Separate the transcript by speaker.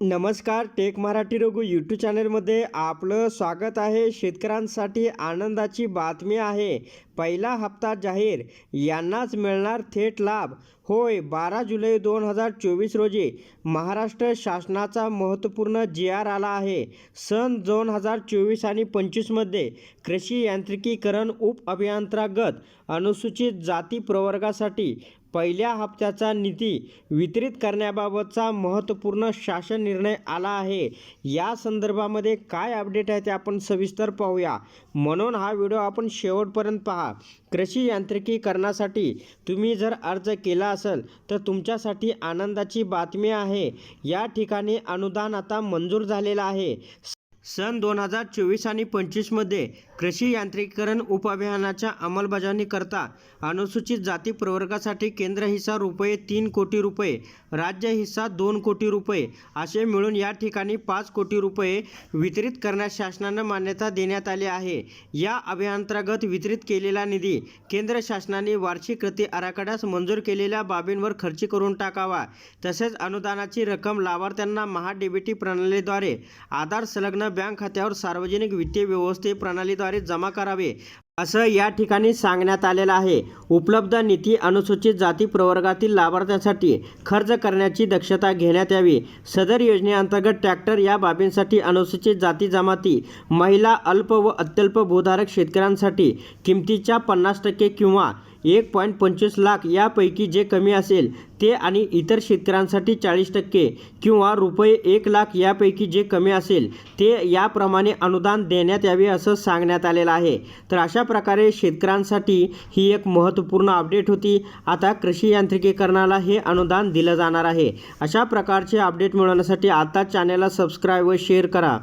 Speaker 1: नमस्कार take Marathi Raghu YouTube चॅनलमध्ये आपलं स्वागत आहे. शेतकऱ्यांसाठी आनंदाची बातमी आहे. पहिला हप्ता जाहीर यांनाच मिळणार थेट लाभ. होय बारा जुलै दोन हजार चोवीस रोजी महाराष्ट्र शासनाचा महत्त्वपूर्ण जी आर आला आहे. सन दोन हजार चोवीस आणि पंचवीसमध्ये कृषी यांत्रिकीकरण उप अभियांत्रागत अनुसूचित जाती प्रवर्गासाठी पहिल्या हप्त्याचा निधी वितरित करण्याबाबतचा महत्त्वपूर्ण शासन निर्णय आला आहे. या संदर्भामध्ये काय अपडेट आहे ते आपण सविस्तर पाहूया. म्हणून हा व्हिडिओ आपण शेवटपर्यंत पहा. कृषी यांत्रिकीकरणासाठी तुम्ही जर अर्ज केला असेल तर तुमच्यासाठी आनंदाची बातमी आहे. या ठिकाणी अनुदान आता मंजूर झालेलं आहे. सन दोन हजार चोवीस आणि पंचवीसमध्ये कृषी यांत्रिकीकरण उपअभियानाच्या अंमलबजावणीकरता अनुसूचित जाती प्रवर्गासाठी केंद्र हिस्सा रुपये तीन कोटी रुपये राज्य हिस्सा दोन कोटी रुपये असे मिळून या ठिकाणी पाच कोटी रुपये वितरित करण्यास शासनानं मान्यता देण्यात आली आहे. या अभियांतर्गत वितरित केलेला निधी केंद्र शासनाने वार्षिक कृती आराखड्यास मंजूर केलेल्या बाबींवर खर्च करून टाकावा तसेच अनुदानाची रक्कम लाभार्थ्यांना महाडीबीटी प्रणालीद्वारे आधार संलग्न बँक खात्यावर सार्वजनिक वित्तीय व्यवस्थे प्रणालीद्वारे जमा करावे असं या ठिकाणी सांगण्यात आलेलं आहे. उपलब्ध निधी अनुसूचित जाती प्रवर्गातील लाभार्थ्यांसाठी खर्च करण्याची दक्षता घेण्यात यावी. सदर योजनेअंतर्गत ट्रॅक्टर या बाबींसाठी अनुसूचित जाती जमाती महिला अल्प व अत्यल्प भूधारक शेतकऱ्यांसाठी किमतीच्या पन्नास टक्के किंवा एक पॉईंट पंचवीस लाख यापैकी जे कमी असेल ते आणि इतर शेतकऱ्यांसाठी चाळीस टक्के किंवा रुपये एक लाख यापैकी जे कमी असेल ते याप्रमाणे अनुदान देण्यात यावे असं सांगण्यात आलेलं आहे. तर अशा प्रकारे शेतकऱ्यांसाठी ही एक महत्त्वपूर्ण अपडेट होती. आता कृषी यांत्रिकीकरणाला हे अनुदान दिलं जाणार आहे. अशा प्रकारचे अपडेट मिळवण्यासाठी आता चॅनलला सबस्क्राईब व शेअर करा.